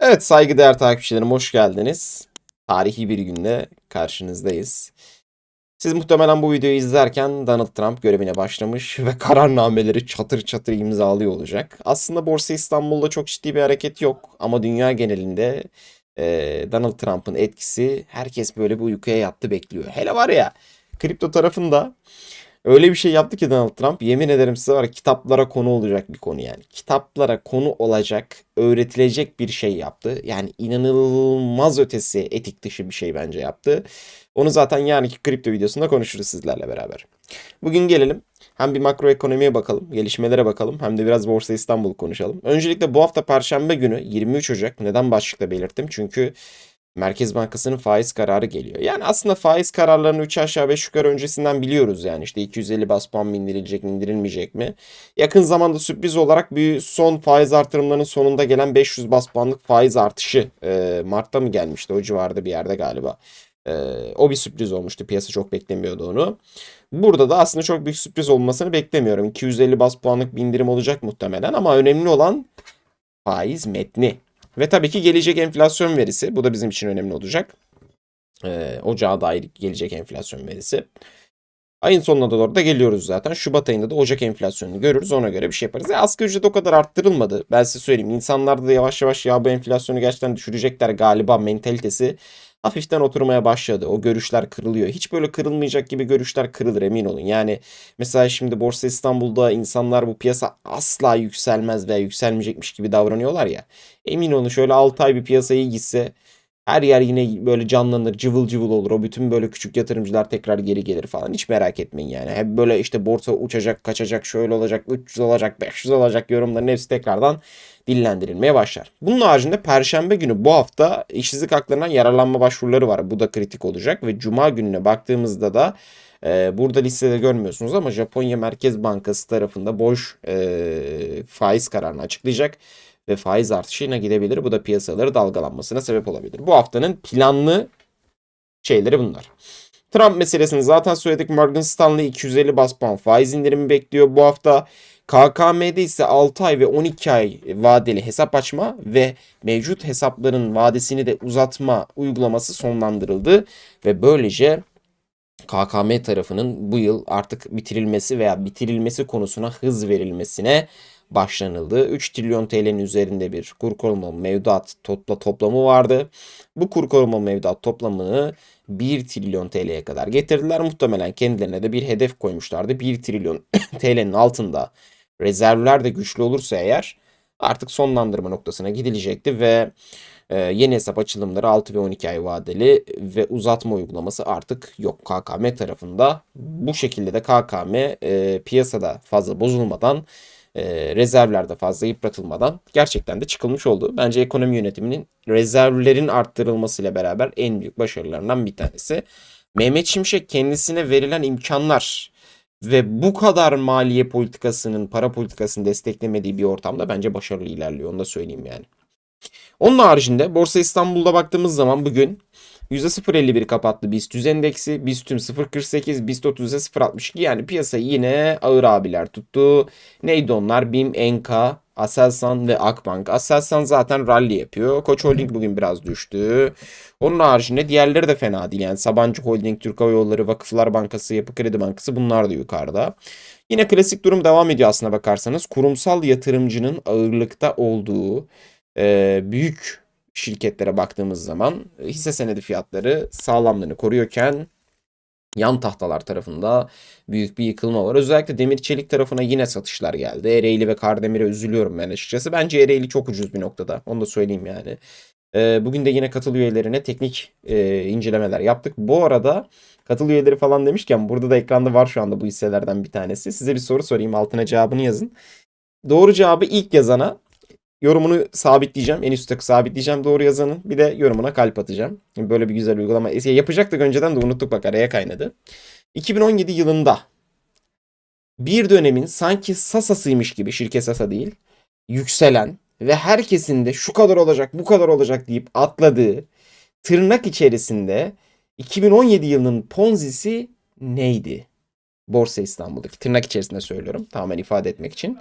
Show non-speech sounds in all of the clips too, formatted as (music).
Evet saygıdeğer takipçilerim hoş geldiniz. Tarihi bir günde karşınızdayız. Siz muhtemelen bu videoyu izlerken Donald Trump görevine başlamış (laughs) ve kararnameleri çatır çatır imzalıyor olacak. Aslında Borsa İstanbul'da çok ciddi bir hareket yok ama dünya genelinde e, Donald Trump'ın etkisi herkes böyle bir uykuya yattı bekliyor. Hele var ya kripto tarafında Öyle bir şey yaptı ki Donald Trump yemin ederim size var kitaplara konu olacak bir konu yani. Kitaplara konu olacak, öğretilecek bir şey yaptı. Yani inanılmaz ötesi etik dışı bir şey bence yaptı. Onu zaten yarınki kripto videosunda konuşuruz sizlerle beraber. Bugün gelelim. Hem bir makroekonomiye bakalım, gelişmelere bakalım hem de biraz Borsa İstanbul konuşalım. Öncelikle bu hafta Perşembe günü 23 Ocak neden başlıkta belirttim? Çünkü Merkez Bankası'nın faiz kararı geliyor. Yani aslında faiz kararlarını 3 aşağı 5 yukarı öncesinden biliyoruz yani. işte 250 bas puan mı indirilecek mi indirilmeyecek mi? Yakın zamanda sürpriz olarak bir son faiz artırımlarının sonunda gelen 500 bas puanlık faiz artışı e, Mart'ta mı gelmişti? O civarda bir yerde galiba. E, o bir sürpriz olmuştu. Piyasa çok beklemiyordu onu. Burada da aslında çok büyük sürpriz olmasını beklemiyorum. 250 bas puanlık bir indirim olacak muhtemelen ama önemli olan faiz metni. Ve tabii ki gelecek enflasyon verisi. Bu da bizim için önemli olacak. Ee, Ocağa dair gelecek enflasyon verisi. Ayın sonuna doğru da geliyoruz zaten. Şubat ayında da Ocak enflasyonunu görürüz. Ona göre bir şey yaparız. Ya asgari ücret o kadar arttırılmadı. Ben size söyleyeyim. İnsanlarda da yavaş yavaş ya bu enflasyonu gerçekten düşürecekler galiba mentalitesi hafiften oturmaya başladı. O görüşler kırılıyor. Hiç böyle kırılmayacak gibi görüşler kırılır emin olun. Yani mesela şimdi Borsa İstanbul'da insanlar bu piyasa asla yükselmez veya yükselmeyecekmiş gibi davranıyorlar ya. Emin olun şöyle 6 ay bir piyasayı gitse her yer yine böyle canlanır, cıvıl cıvıl olur. O bütün böyle küçük yatırımcılar tekrar geri gelir falan. Hiç merak etmeyin yani. Hep böyle işte borsa uçacak, kaçacak, şöyle olacak, 300 olacak, 500 olacak yorumların hepsi tekrardan dillendirilmeye başlar. Bunun haricinde Perşembe günü bu hafta işsizlik haklarından yararlanma başvuruları var. Bu da kritik olacak ve Cuma gününe baktığımızda da e, burada listede görmüyorsunuz ama Japonya Merkez Bankası tarafında boş e, faiz kararını açıklayacak ve faiz artışına gidebilir. Bu da piyasaları dalgalanmasına sebep olabilir. Bu haftanın planlı şeyleri bunlar. Trump meselesini zaten söyledik. Morgan Stanley 250 bas puan faiz indirimi bekliyor bu hafta. KKM'de ise 6 ay ve 12 ay vadeli hesap açma ve mevcut hesapların vadesini de uzatma uygulaması sonlandırıldı ve böylece KKM tarafının bu yıl artık bitirilmesi veya bitirilmesi konusuna hız verilmesine başlanıldı. 3 trilyon TL'nin üzerinde bir kur korumalı mevduat topla toplamı vardı. Bu kur korumalı mevduat toplamını 1 trilyon TL'ye kadar getirdiler. Muhtemelen kendilerine de bir hedef koymuşlardı. 1 trilyon (coughs) TL'nin altında rezervler de güçlü olursa eğer artık sonlandırma noktasına gidilecekti ve e, yeni hesap açılımları 6 ve 12 ay vadeli ve uzatma uygulaması artık yok KKM tarafında. Bu şekilde de KKM e, piyasada fazla bozulmadan e, rezervlerde fazla yıpratılmadan gerçekten de çıkılmış oldu. Bence ekonomi yönetiminin rezervlerin arttırılmasıyla beraber en büyük başarılarından bir tanesi. Mehmet Şimşek kendisine verilen imkanlar ve bu kadar maliye politikasının, para politikasını desteklemediği bir ortamda bence başarılı ilerliyor. Onu da söyleyeyim yani. Onun haricinde Borsa İstanbul'da baktığımız zaman bugün %0.51 kapattı BIST 100 endeksi. BIST tüm 0.48, BIST 30'a 0.62 yani piyasayı yine ağır abiler tuttu. Neydi onlar? BİM, Enka, Aselsan ve Akbank. Aselsan zaten rally yapıyor. Koç Holding bugün biraz düştü. Onun haricinde diğerleri de fena değil. Yani Sabancı Holding, Türk Hava Yolları, Vakıflar Bankası, Yapı Kredi Bankası bunlar da yukarıda. Yine klasik durum devam ediyor aslına bakarsanız. Kurumsal yatırımcının ağırlıkta olduğu e, büyük şirketlere baktığımız zaman hisse senedi fiyatları sağlamlığını koruyorken yan tahtalar tarafında büyük bir yıkılma var. Özellikle demir çelik tarafına yine satışlar geldi. Ereğli ve Kardemir'e üzülüyorum ben açıkçası. Bence Ereğli çok ucuz bir noktada. Onu da söyleyeyim yani. Ee, bugün de yine katıl üyelerine teknik e, incelemeler yaptık. Bu arada katıl üyeleri falan demişken burada da ekranda var şu anda bu hisselerden bir tanesi. Size bir soru sorayım altına cevabını yazın. Doğru cevabı ilk yazana yorumunu sabitleyeceğim. En üstte sabitleyeceğim doğru yazanın. Bir de yorumuna kalp atacağım. Böyle bir güzel uygulama. Yapacaktık önceden de unuttuk bak araya kaynadı. 2017 yılında bir dönemin sanki Sasa'sıymış gibi şirket Sasa değil yükselen ve herkesin de şu kadar olacak bu kadar olacak deyip atladığı tırnak içerisinde 2017 yılının Ponzi'si neydi? Borsa İstanbul'daki tırnak içerisinde söylüyorum tamamen ifade etmek için.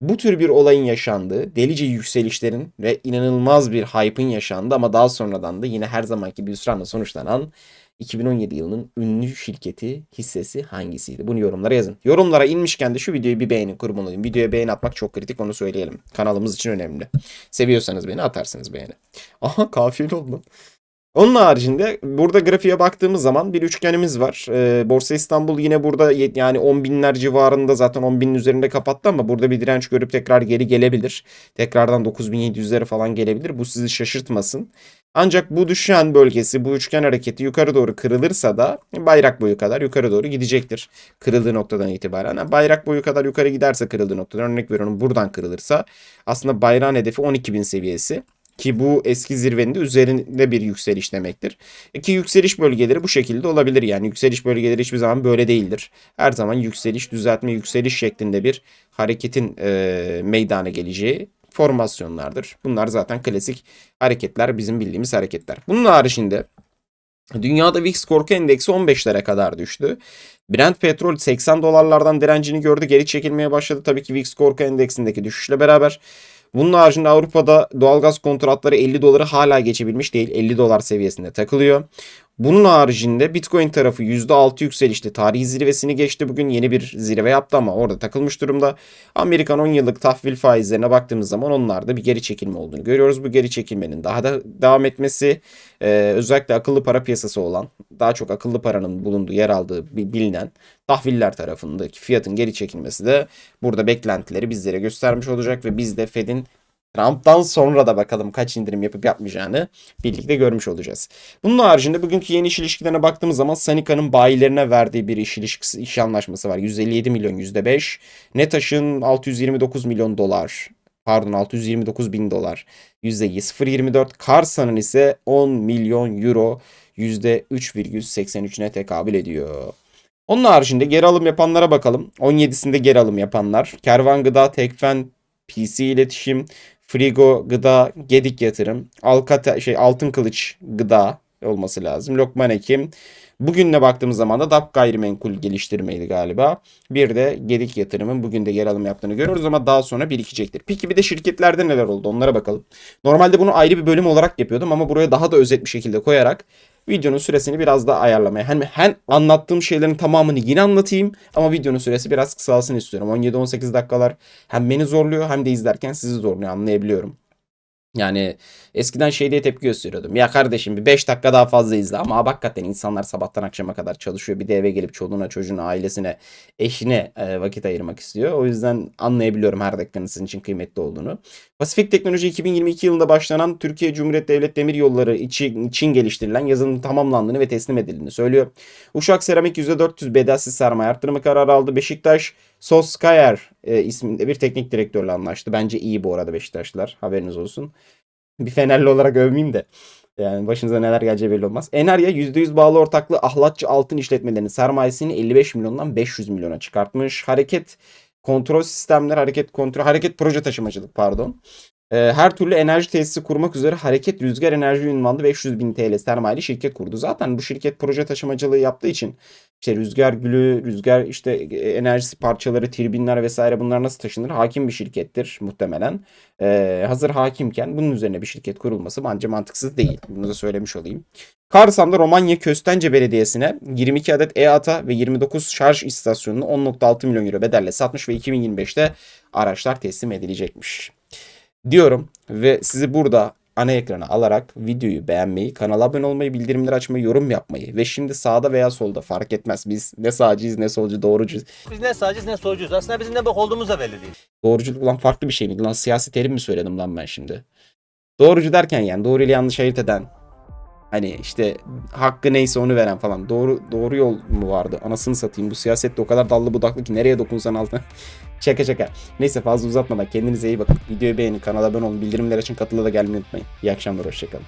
Bu tür bir olayın yaşandığı, delice yükselişlerin ve inanılmaz bir hype'ın yaşandığı ama daha sonradan da yine her zamanki bir hüsranla sonuçlanan 2017 yılının ünlü şirketi hissesi hangisiydi? Bunu yorumlara yazın. Yorumlara inmişken de şu videoyu bir beğenin kurban olayım. Videoya beğeni atmak çok kritik onu söyleyelim. Kanalımız için önemli. Seviyorsanız beni atarsınız beğeni. Aha kafiyeli oldu. Onun haricinde burada grafiğe baktığımız zaman bir üçgenimiz var. Ee, Borsa İstanbul yine burada yani 10 binler civarında zaten 10 binin üzerinde kapattı ama burada bir direnç görüp tekrar geri gelebilir. Tekrardan 9700'lere falan gelebilir. Bu sizi şaşırtmasın. Ancak bu düşen bölgesi, bu üçgen hareketi yukarı doğru kırılırsa da bayrak boyu kadar yukarı doğru gidecektir. Kırıldığı noktadan itibaren. Yani bayrak boyu kadar yukarı giderse kırıldığı noktadan örnek veriyorum buradan kırılırsa aslında bayrağın hedefi 12.000 seviyesi. Ki bu eski zirvenin de üzerinde bir yükseliş demektir. Ki yükseliş bölgeleri bu şekilde olabilir. Yani yükseliş bölgeleri hiçbir zaman böyle değildir. Her zaman yükseliş, düzeltme, yükseliş şeklinde bir hareketin e, meydana geleceği formasyonlardır. Bunlar zaten klasik hareketler, bizim bildiğimiz hareketler. Bunun haricinde Dünyada VIX korku endeksi 15'lere kadar düştü. Brent petrol 80 dolarlardan direncini gördü. Geri çekilmeye başladı. Tabii ki VIX korku endeksindeki düşüşle beraber. Bunun haricinde Avrupa'da doğalgaz kontratları 50 doları hala geçebilmiş değil. 50 dolar seviyesinde takılıyor. Bunun haricinde Bitcoin tarafı %6 yükselişte tarihi zirvesini geçti. Bugün yeni bir zirve yaptı ama orada takılmış durumda. Amerikan 10 yıllık tahvil faizlerine baktığımız zaman onlarda bir geri çekilme olduğunu görüyoruz. Bu geri çekilmenin daha da devam etmesi e, özellikle akıllı para piyasası olan daha çok akıllı paranın bulunduğu yer aldığı bi- bilinen tahviller tarafındaki fiyatın geri çekilmesi de burada beklentileri bizlere göstermiş olacak ve biz de Fed'in Trump'tan sonra da bakalım kaç indirim yapıp yapmayacağını birlikte görmüş olacağız. Bunun haricinde bugünkü yeni iş ilişkilerine baktığımız zaman Sanika'nın bayilerine verdiği bir iş ilişkisi, iş anlaşması var. 157 milyon %5. Netaş'ın 629 milyon dolar. Pardon 629 bin dolar. %0.24. Karsa'nın ise 10 milyon euro %3,83'üne tekabül ediyor. Onun haricinde geri alım yapanlara bakalım. 17'sinde geri alım yapanlar. Kervan Gıda, Tekfen, PC İletişim, Frigo Gıda, Gedik Yatırım, Alkata şey Altın Kılıç Gıda olması lazım. Lokman Ekim. Bugünle baktığımız zaman da DAP gayrimenkul geliştirmeydi galiba. Bir de Gedik Yatırım'ın bugün de yer alım yaptığını görüyoruz ama daha sonra birikecektir. Peki bir de şirketlerde neler oldu onlara bakalım. Normalde bunu ayrı bir bölüm olarak yapıyordum ama buraya daha da özet bir şekilde koyarak videonun süresini biraz daha ayarlamaya. Hem, hem anlattığım şeylerin tamamını yine anlatayım ama videonun süresi biraz kısalsın istiyorum. 17-18 dakikalar hem beni zorluyor hem de izlerken sizi zorluyor anlayabiliyorum. Yani eskiden şey diye tepki gösteriyordum. Ya kardeşim bir 5 dakika daha fazla izle ama hakikaten insanlar sabahtan akşama kadar çalışıyor. Bir de eve gelip çoluğuna, çocuğuna, ailesine, eşine e, vakit ayırmak istiyor. O yüzden anlayabiliyorum her dakikanın sizin için kıymetli olduğunu. Pasifik Teknoloji 2022 yılında başlanan Türkiye Cumhuriyet Devlet Demir Yolları için, için geliştirilen yazılımın tamamlandığını ve teslim edildiğini söylüyor. Uşak Seramik %400 bedelsiz sermaye arttırma kararı aldı. Beşiktaş Soskayer e, isminde bir teknik direktörle anlaştı. Bence iyi bu arada Beşiktaşlılar. Haberiniz olsun. Bir Fenerli olarak övmeyeyim de. Yani başınıza neler geleceği belli olmaz. Enarya %100 bağlı ortaklığı ahlatçı altın işletmelerinin sermayesini 55 milyondan 500 milyona çıkartmış. Hareket kontrol sistemler, hareket kontrol, hareket proje taşımacılık pardon. Ee, her türlü enerji tesisi kurmak üzere Hareket Rüzgar Enerji ünvanlı 500 bin TL sermayeli şirket kurdu. Zaten bu şirket proje taşımacılığı yaptığı için işte rüzgar gülü, rüzgar işte e, enerjisi parçaları, turbinler vesaire bunlar nasıl taşınır? Hakim bir şirkettir muhtemelen. Ee, hazır hakimken bunun üzerine bir şirket kurulması bence mantıksız değil. Bunu da söylemiş olayım. Karsam'da Romanya Köstence Belediyesi'ne 22 adet e-ata ve 29 şarj istasyonunu 10.6 milyon euro bedelle satmış ve 2025'te araçlar teslim edilecekmiş. Diyorum ve sizi burada ana ekrana alarak videoyu beğenmeyi, kanala abone olmayı, bildirimleri açmayı, yorum yapmayı ve şimdi sağda veya solda fark etmez. Biz ne sağcıyız ne solcu doğrucuyuz. Biz ne sağcıyız ne solcuyuz. Aslında bizim ne bak olduğumuz da belli değil. Doğruculuk lan farklı bir şey miydi lan? Siyasi terim mi söyledim lan ben şimdi? Doğrucu derken yani doğru ile yanlış ayırt eden. Hani işte hakkı neyse onu veren falan. Doğru doğru yol mu vardı? Anasını satayım. Bu siyasette o kadar dallı budaklı ki nereye dokunsan altına. (laughs) şaka şaka. Neyse fazla uzatmadan kendinize iyi bakın. Videoyu beğenin, kanala abone olun, bildirimler için katıla da gelmeyi unutmayın. İyi akşamlar, hoşçakalın.